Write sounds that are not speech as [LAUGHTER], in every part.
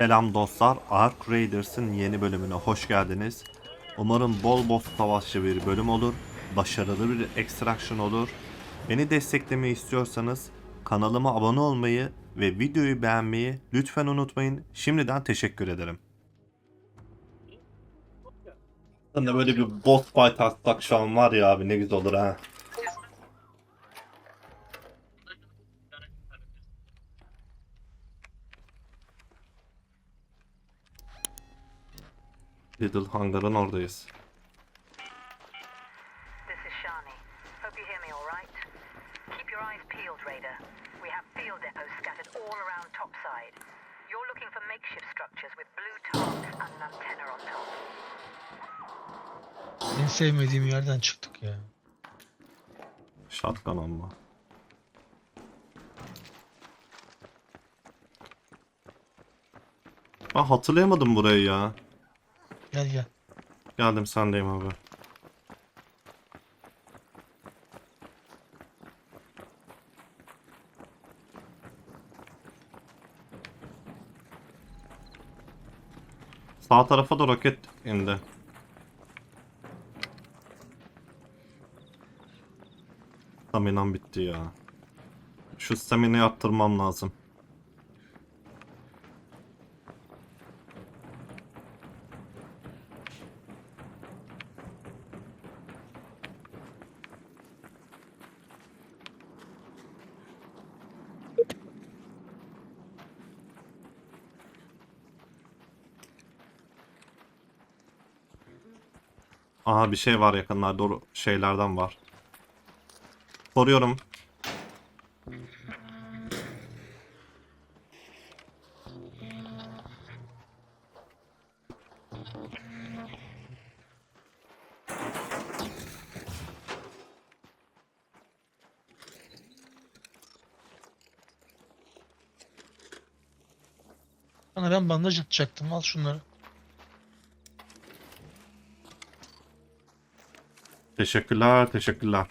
Selam dostlar, Ark Raiders'ın yeni bölümüne hoş geldiniz. Umarım bol boss savaşçı bir bölüm olur, başarılı bir extraction olur. Beni desteklemeyi istiyorsanız kanalıma abone olmayı ve videoyu beğenmeyi lütfen unutmayın. Şimdiden teşekkür ederim. Sen böyle bir boss fight atsak şu an var ya abi ne güzel olur ha. Antenna on top. En sevmediğim yerden çıktık ya. Shotgun ama. Ben hatırlayamadım burayı ya. Gel gel. Geldim sendeyim abi. Sağ tarafa da roket indi. Staminam bitti ya. Şu staminayı arttırmam lazım. Bir şey var yakınlarda doğru şeylerden var. Soruyorum. Bana ben bandaj atacaktım. Al şunları. Teşekkürler, teşekkürler.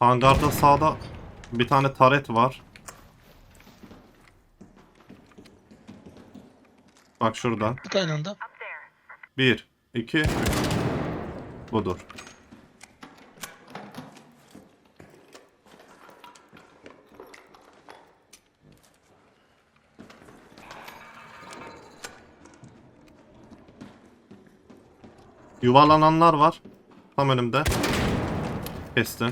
Hangarda sağda bir tane taret var. Bak şurada. Tık aynı anda. Bir, iki, üç. Budur. Yuvarlananlar var. Tam önümde. Kestim.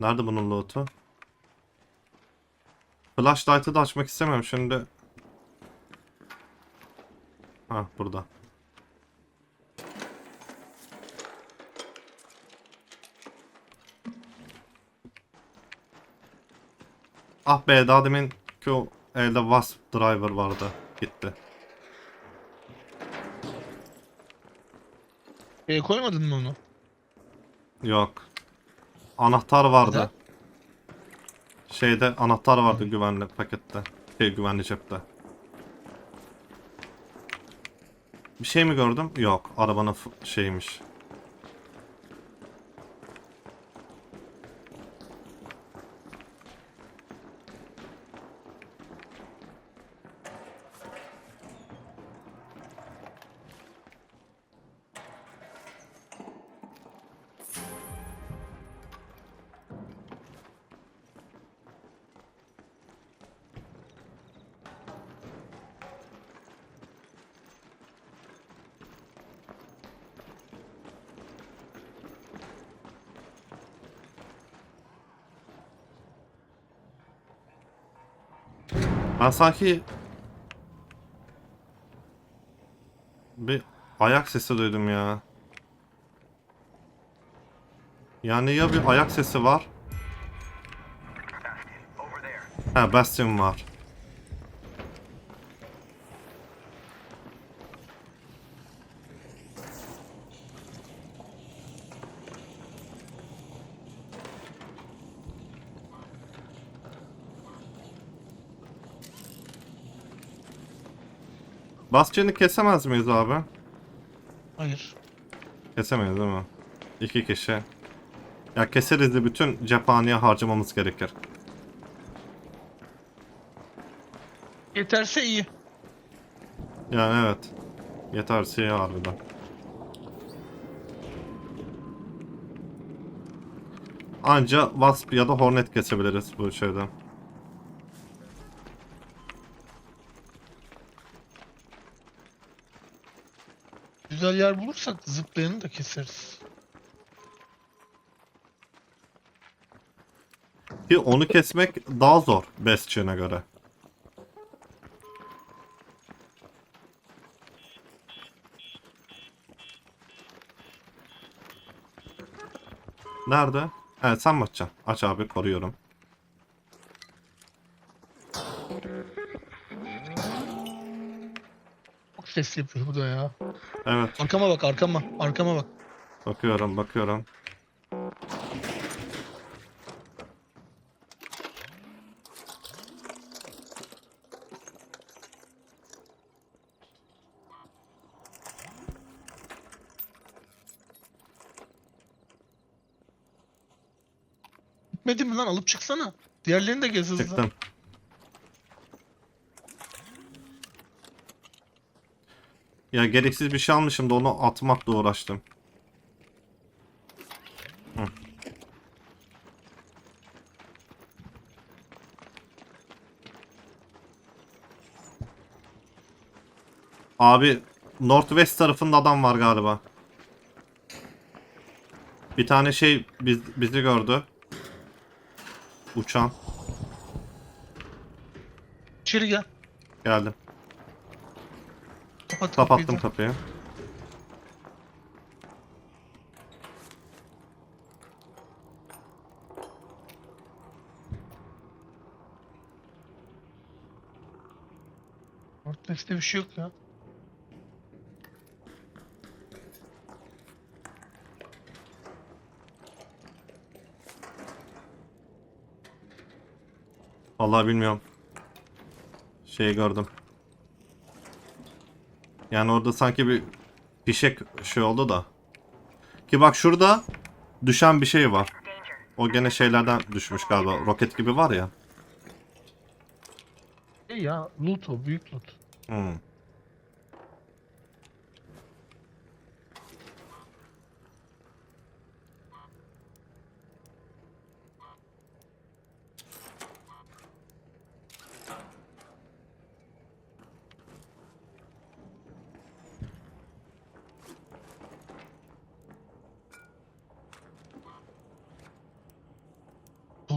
Nerede bunun loot'u? Flashlight'ı da açmak istemiyorum şimdi. Ha burada. Ah be daha demin ki o elde Wasp driver vardı. Gitti. Şeye koymadın mı onu? Yok. Anahtar vardı. Neden? Şeyde anahtar vardı güvenli pakette. Şey güvenli cepte. Bir şey mi gördüm? Yok. Arabanın şeymiş. Ben sanki bir ayak sesi duydum ya. Yani ya bir ayak sesi var. Ha Bastion var. Basçını kesemez miyiz abi? Hayır. Kesemeyiz değil mi? İki kişi. Ya keseriz de bütün cephaneye harcamamız gerekir. Yeterse iyi. Yani evet. Yeterse iyi harbiden. Anca Wasp ya da Hornet kesebiliriz bu şeyden. Güzel yer bulursak zıplayanı da keseriz. Ki onu kesmek daha zor Bastion'a göre. Nerede? Evet sen mi açacaksın? Aç abi koruyorum. Çok ses yapıyor bu da ya. Evet Arkama bak arkama. Arkama bak. bakıyorum bakıyorum. Gitmedi mi lan alıp çıksana. Diğerlerini de gez hızlı. Çıktım. Ya gereksiz bir şey almışım da onu atmakla uğraştım. Hı. Abi Northwest tarafında adam var galiba. Bir tane şey biz, bizi gördü. Uçan. İçeri gel. Geldim. Kapat Kapattım kapıyı da. kapıyı. Northwest'te bir şey yok ya. Vallahi bilmiyorum. Şeyi gördüm. Yani orada sanki bir fişek şey oldu da. Ki bak şurada düşen bir şey var. O gene şeylerden düşmüş galiba. Roket gibi var ya. İyi ya loot o büyük loot. Hmm.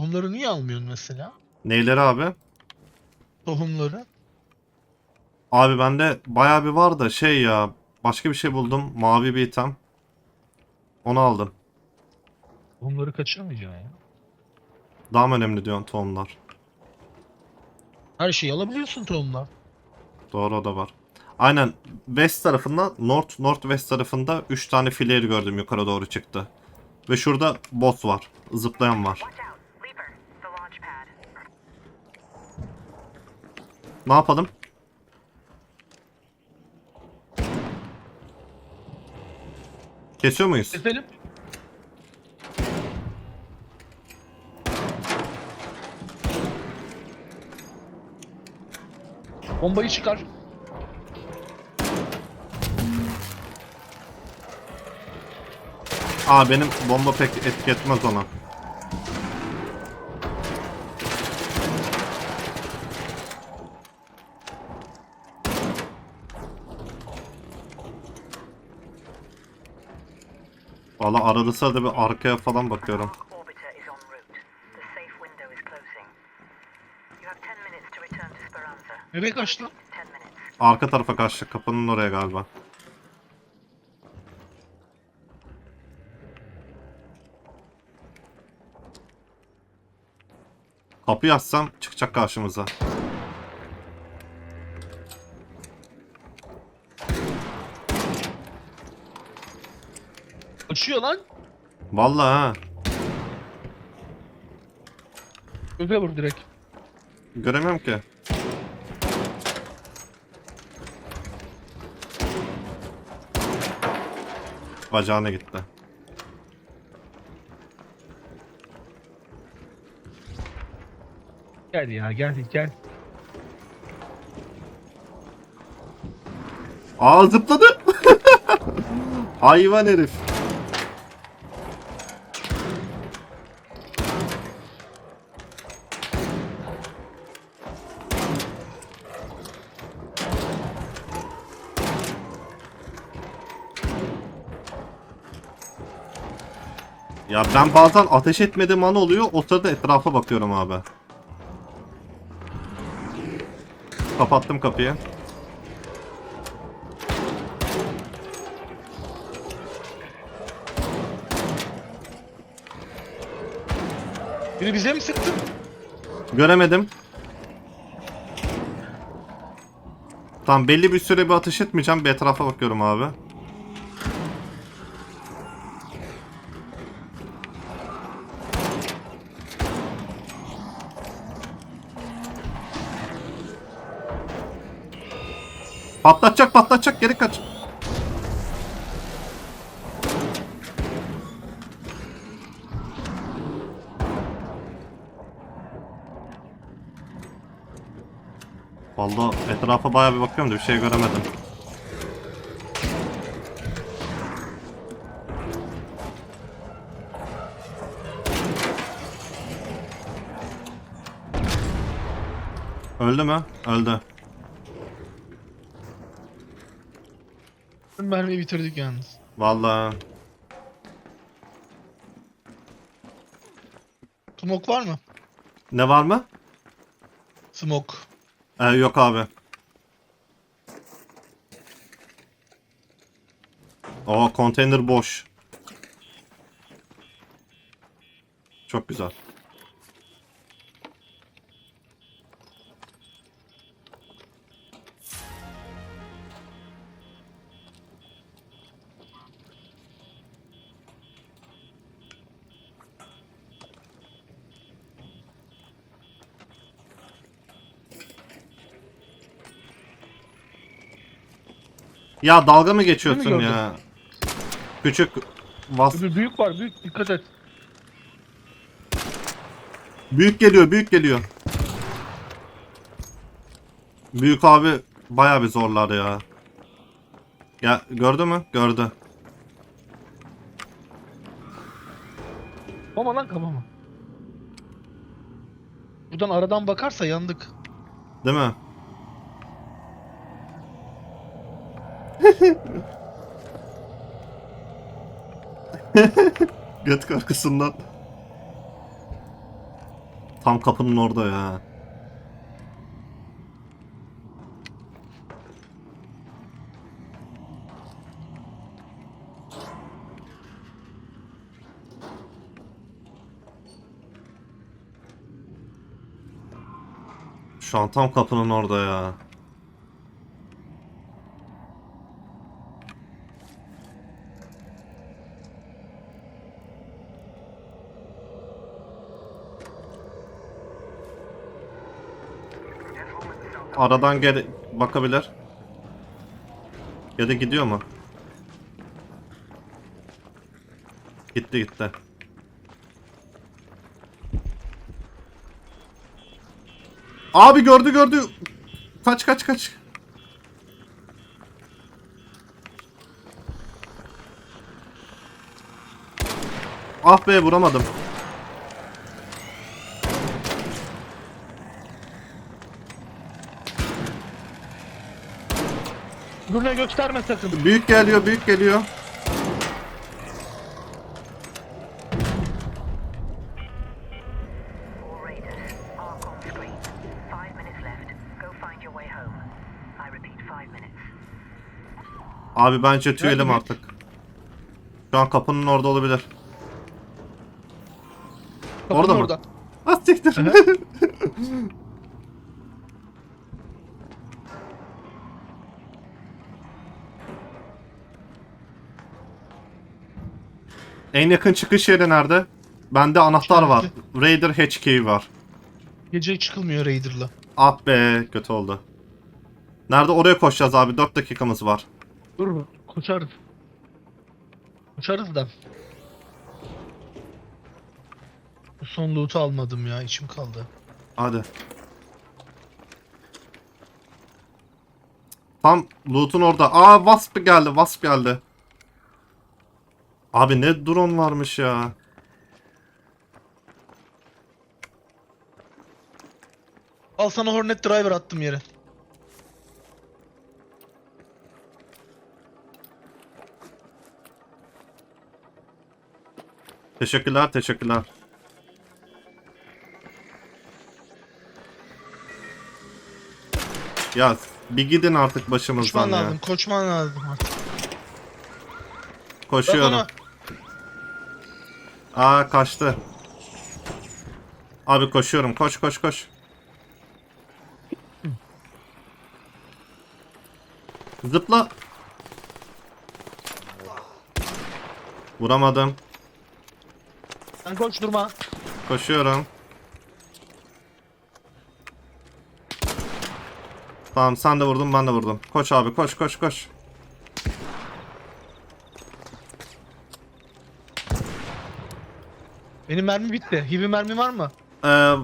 Tohumları niye almıyorsun mesela? Neyleri abi? Tohumları. Abi bende bayağı bir var da şey ya. Başka bir şey buldum. Mavi bir item. Onu aldım. Tohumları kaçırmayacaksın ya. Daha mı önemli diyorsun tohumlar? Her şeyi alabiliyorsun tohumlar. Doğru o da var. Aynen west tarafında north northwest tarafında 3 tane flare gördüm yukarı doğru çıktı. Ve şurada boss var. Zıplayan var. Ne yapalım? Kesiyor muyuz? Keselim. Bombayı çıkar. Aa benim bomba pek etki etmez ona. Valla arada sırada bir arkaya falan bakıyorum. Orbiter is en route. The safe window is closing. You have 10 minutes to return to Speranza. Nereye kaçtı? 10 minutes. Arka tarafa kaçtı. Kapının oraya galiba. Kapıyı açsam çıkacak karşımıza. düşüyor lan. Vallahi ha. Göze vur direkt. Göremem ki. Bacağına gitti. Gel ya gel gel. Aa zıpladı. [LAUGHS] Hayvan herif. Ya ben bazen ateş etmediğim an oluyor. O sırada etrafa bakıyorum abi. Kapattım kapıyı. Biri bize mi sıktı? Göremedim. Tamam belli bir süre bir ateş etmeyeceğim. Bir etrafa bakıyorum abi. Patlatacak patlatacak geri kaç. Vallahi etrafa bayağı bir bakıyorum da bir şey göremedim. Öldü mü? Öldü. Mermiyi bitirdik yalnız. Vallahi Smoke var mı? ne var mı? Smoke. Ee, yok abi. O konteyner boş. Çok güzel. Ya dalga mı geçiyorsun gördün? ya? Küçük vas Öbür büyük var büyük dikkat et. büyük geliyor, büyük geliyor. Büyük abi bayağı bir zorlar ya. Ya gördü mü? Gördü. Kafama lan kafama. Buradan aradan bakarsa yandık. Değil mi? Göt korkusundan. Tam kapının orada ya. Şu an tam kapının orada ya. Aradan geri bakabilir. Ya da gidiyor mu? Gitti gitti. Abi gördü gördü. Kaç kaç kaç. Ah be vuramadım. Gurne gösterme sakın. Büyük geliyor büyük geliyor. Abi bence tüyelim artık. Şu an kapının orada olabilir. Kapının Orada mı? orada. Az siktir. [LAUGHS] en yakın çıkış yeri nerede? Bende anahtar var. Raider key var. Gece çıkılmıyor Raider'la. Ah be kötü oldu. Nerede oraya koşacağız abi 4 dakikamız var. Dur koşarız. Uçarız da. Bu son loot'u almadım ya. içim kaldı. Hadi. Tam loot'un orada. Aa Wasp geldi. Wasp geldi. Abi ne drone varmış ya. Al sana Hornet Driver attım yere. Teşekkürler, teşekkürler. Ya bir gidin artık başımızdan Koçman ya. lazım. Koçman lazım artık. Bak Koşuyorum. ona. Aa kaçtı. Abi koşuyorum. Koş koş koş. Zıpla. Vuramadım. Sen koş durma. Koşuyorum. Tamam sen de vurdun ben de vurdum. Koş abi koş koş koş. Benim mermi bitti. Hibi mermi var mı? Ee,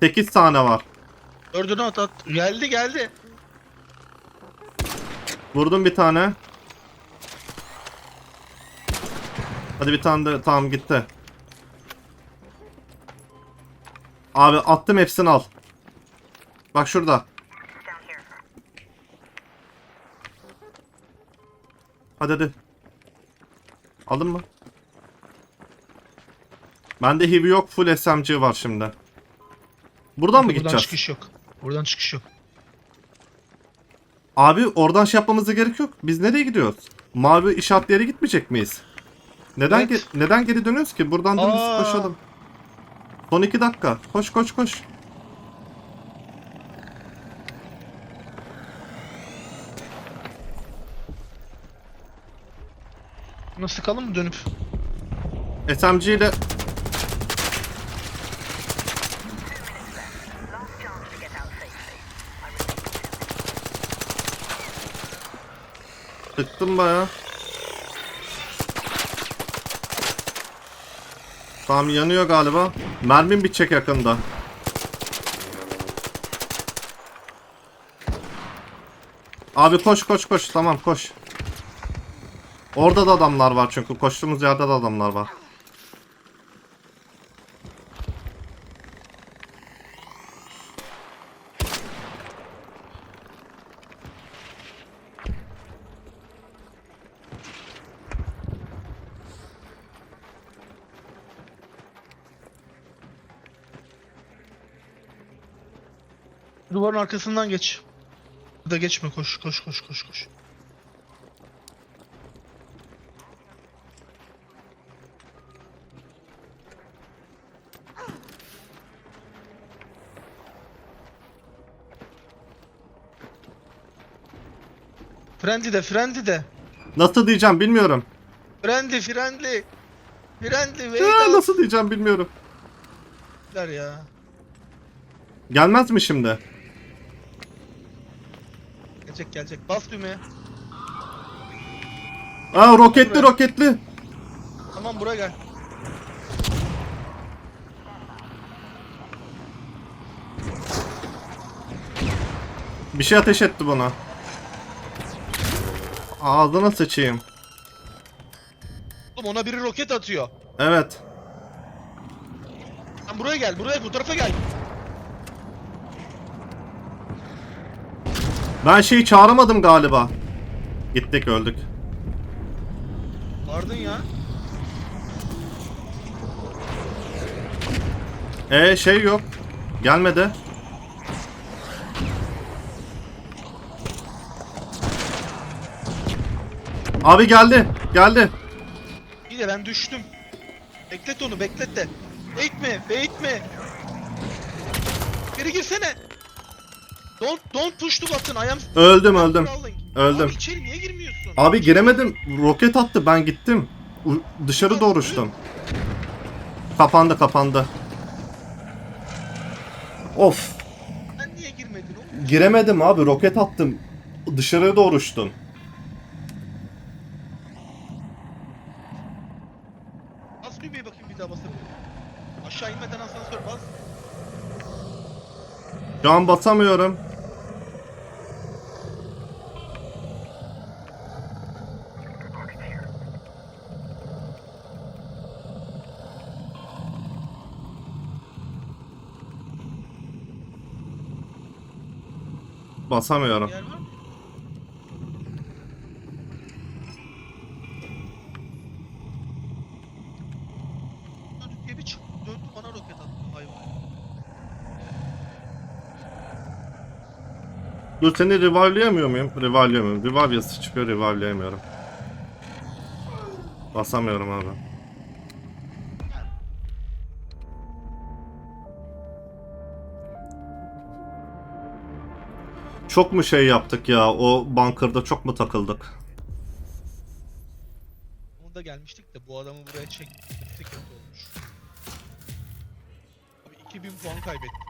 8 tane var. Dördünü at at. Geldi geldi. Vurdum bir tane. Hadi bir tane de tamam gitti. Abi attım hepsini al. Bak şurada. Hadi hadi. Aldın mı? Bende HIV yok full SMG var şimdi. Buradan mı Buradan gideceğiz? çıkış yok. Buradan çıkış yok. Abi oradan şey yapmamıza gerek yok. Biz nereye gidiyoruz? Mavi işaretli yere gitmeyecek miyiz? Neden Evet. ge- neden geri dönüyoruz ki? Buradan Aa. koşalım. Son iki dakika. Koş koş koş. Buna sıkalım mı dönüp? SMG ile sıktım baya. Tamam yanıyor galiba. Mermim bitecek yakında. Abi koş koş koş tamam koş. Orada da adamlar var çünkü koştuğumuz yerde de adamlar var. Duvarın arkasından geç. Burada geçme koş koş koş koş koş. Friendly de friendly de. Nasıl diyeceğim bilmiyorum. Friendly friendly. Friendly Ya, nasıl diyeceğim bilmiyorum. Der ya. Gelmez mi şimdi? Gelecek gelecek. Bas düğmeye. Aa roketli roketli. Tamam buraya gel. Bir şey ateş etti bana. Ağzına sıçayım. Oğlum ona biri roket atıyor. Evet. Sen buraya gel, buraya bu tarafa gel. Ben şeyi çağıramadım galiba. Gittik öldük. Vardın ya. E şey yok. Gelmedi. Abi geldi. Geldi. İyi de ben düştüm. Beklet onu, beklet de. Eğitme, eğitme. Geri girsene. Don't, don't push the button. I am Öldüm öldüm. Öldüm. Abi içeri niye girmiyorsun? Abi giremedim. Roket attı. Ben gittim. U- dışarı doğru uçtum. Kapandı kapandı. Of. Sen niye girmedin oğlum? Giremedim abi. Roket attım. Dışarıya doğru uçtum. Bakayım bir daha basabilir. Aşağı inmeden asansör bas. Şu an basamıyorum. Basamıyorum. Yer var mı? Döndü diye bir çıktı. Döndü bana roket attı hayvan. Dur seni revive'layamıyor muyum? Revive'layamıyorum. Revive yazısı çıkıyor, revive'layamıyorum. Basamıyorum abi. Çok mu şey yaptık ya? O bunkerda çok mu takıldık? Onu da gelmiştik de bu adamı buraya çektik kötü olmuş. Abi 2000 puan kaybettik.